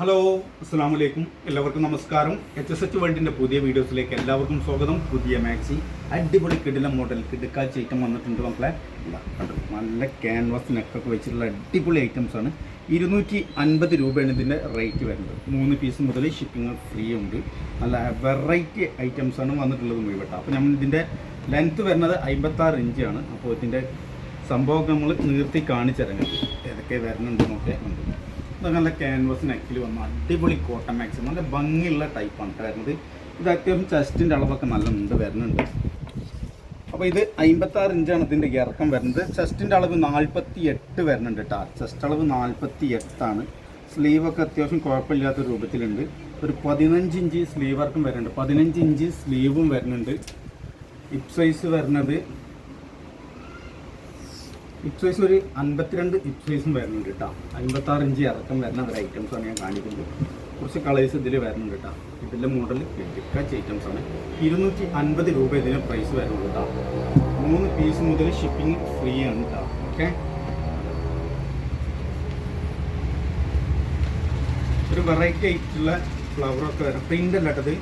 Hello അസ്സാം വലൈക്കും എല്ലാവർക്കും നമസ്കാരം. എച്ച് എസ് എച്ച് വേൾഡിന്റെ പുതിയ വീഡിയോസിലേക്ക് എല്ലാവർക്കും സ്വാഗതം. പുതിയ മാക്സി അടിപൊളി കിടിലം മോഡൽ കിടക്കാച്ച ഐറ്റം വന്നിട്ടുണ്ട് മക്കളെ. നല്ല ക്യാൻവാസ് നെക്കൊക്കെ വെച്ചിട്ടുള്ള അടിപൊളി ഐറ്റംസ് ആണ്. ഇരുന്നൂറ്റി അൻപത് രൂപയാണ് ഇതിന്റെ റേറ്റ് വരുന്നത്. മൂന്ന് പീസ് മുതൽ ഷിപ്പിംഗ് ഫ്രീ ഉണ്ട്. നല്ല വെറൈറ്റി ഐറ്റംസ് ആണ് വന്നിട്ടുള്ളത് മുഴുവട്ട അപ്പോൾ നമ്മൾ ഇതിന്റെ ലെങ്ത്ത് വരുന്നത് അമ്പത്താറ് ഇഞ്ചാണ് അപ്പോൾ ഇതിന്റെ സംഭവമൊക്കെ നമ്മൾ നിർത്തി കാണിച്ചിറങ്ങുന്നത് ഏതൊക്കെ വരുന്നുണ്ടെന്നൊക്കെ ഉണ്ട് നല്ല ക്യാൻവാസ് നെക്കിൽ വന്ന അടിപൊളി കോട്ടൺ മാക്സിമം നല്ല ഭംഗിയുള്ള ടൈപ്പാണ് വരുന്നത്. ഇത് അത്യാവശ്യം ചെസ്റ്റിന്റെ അളവൊക്കെ നല്ല ഉണ്ട് വരുന്നുണ്ട്. അപ്പോൾ ഇത് അമ്പത്താറ് ഇഞ്ചാണ് ഇതിന്റെ ഇറക്കം വരുന്നത്. ചെസ്റ്റിന്റെ അളവ് നാൽപ്പത്തി എട്ട് വരുന്നുണ്ട് കേട്ടോ. ചെസ്റ്റ് അളവ് നാൽപ്പത്തി എട്ടാണ് സ്ലീവൊക്കെ അത്യാവശ്യം കുഴപ്പമില്ലാത്ത രൂപത്തിലുണ്ട്. ഒരു പതിനഞ്ച് ഇഞ്ച് സ്ലീവർക്കും വരുന്നുണ്ട്. പതിനഞ്ച് ഇഞ്ച് സ്ലീവും വരുന്നുണ്ട്. ഹിപ് സൈസ് വരുന്നത് ഹിപ്പ് സൈസ് ഒരു അൻപത്തിരണ്ട് ഇപ്സൈസും സൈസും വരുന്നുണ്ട് കേട്ടോ അൻപത്താറ് ഇഞ്ച് ഇറക്കം വരുന്ന ഒരു ഐറ്റംസ് ആണ് ഞാൻ കാണിക്കുന്നത്. കുറച്ച് കളേഴ്സ് ഇതിൽ വരുന്നുണ്ട് കേട്ടോ ഇതിന്റെ മോഡൽ കിടക്കാച്ച ഐറ്റംസ് ആണ്. ഇരുന്നൂറ്റി അൻപത് രൂപ ഇതിന് പ്രൈസ് വരുന്നുണ്ട് കേട്ടോ മൂന്ന് പീസ് മുതൽ ഷിപ്പിംഗ് ഫ്രീ ആണ് കേട്ടോ ഓക്കെ ഒരു വെറൈറ്റി ആയിട്ടുള്ള ഫ്ലവറൊക്കെ വരാം. പ്രിന്റ് അല്ല കേട്ടത്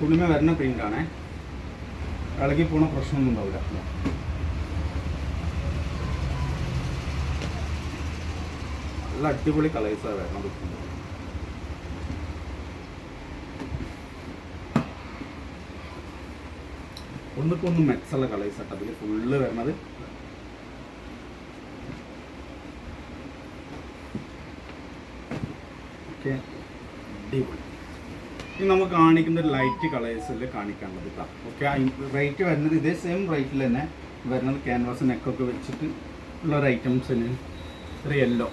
കുളിമ വരുന്ന പ്രിന്റാണേ ഇളകി പോണ പ്രശ്നമൊന്നും ഉണ്ടാവില്ല. നല്ല അടിപൊളി കളേഴ്സാണ് വരണം ഒന്നിക്കൊന്ന് മെക്സുള്ള കളേഴ്സ് ആട്ടോ. അതിൽ ഫുള്ള് വരണത്. ഇനി നമുക്ക് കാണിക്കുന്ന ഒരു ലൈറ്റ് കളേഴ്സിൽ കാണിക്കാനുള്ളത് കേട്ടോ ഓക്കെ റേറ്റ് വരുന്നത് ഇതേ സെയിം റേറ്റിൽ തന്നെ വരുന്നത് ക്യാൻവാസ് നെക്കൊക്കെ വെച്ചിട്ട് ഉള്ള ഒരു ഐറ്റംസിന് ഒരു യെല്ലോ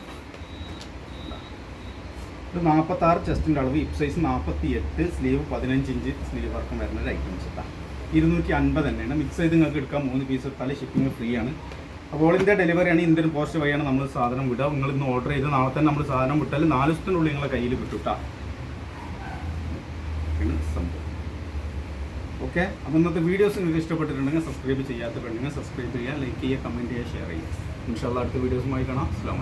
ഇത് നാൽപ്പത്താറ് ചെസ്റ്റിന്റെ അളവ് ഇപ് സൈസ് നാൽപ്പത്തി എട്ട് സ്ലീവ് പതിനഞ്ച് ഇഞ്ച് സ്ലീവ് വർക്കും വരുന്ന ഒരു ഐറ്റം ഇട്ടാ ഇരുന്നൂറ്റി അൻപത് തന്നെയാണ്. മിക്സ് ചെയ്ത് നിങ്ങൾക്ക് എടുക്കാം. മൂന്ന് പീസ് എടുത്താൽ ഷിപ്പിംഗ് ഫ്രീ ആണ്. അപ്പോൾ ഇതിന്റെ ഡെലിവറിയാണ് ഇന്ത്യൻ പോസ്റ്റ് വഴിയാണ് നമ്മൾ സാധനം വിടുക. നിങ്ങൾ ഇന്ന് ഓർഡർ ചെയ്ത് നാളെ തന്നെ നമ്മൾ സാധനം വിട്ടാൽ നാല് ദിവസത്തിനുള്ളിൽ നിങ്ങളെ കയ്യിൽ കിട്ടും കേട്ടോ ഇതാണ് സംഭവം. ഓക്കെ അപ്പോൾ ഇന്നത്തെ വീഡിയോസ് നിങ്ങൾക്ക് ഇഷ്ടപ്പെട്ടിട്ടുണ്ടെങ്കിൽ സബ്സ്ക്രൈബ് ചെയ്യാത്തവരുണ്ടെങ്കിൽ സബ്സ്ക്രൈബ് ചെയ്യുക ലൈക്ക് ചെയ്യുക കമന്റ് ചെയ്യുക ഷെയർ ചെയ്യുക. ഇൻഷാല്ല അടുത്ത വീഡിയോസുമായി കാണാം. അസ്സാം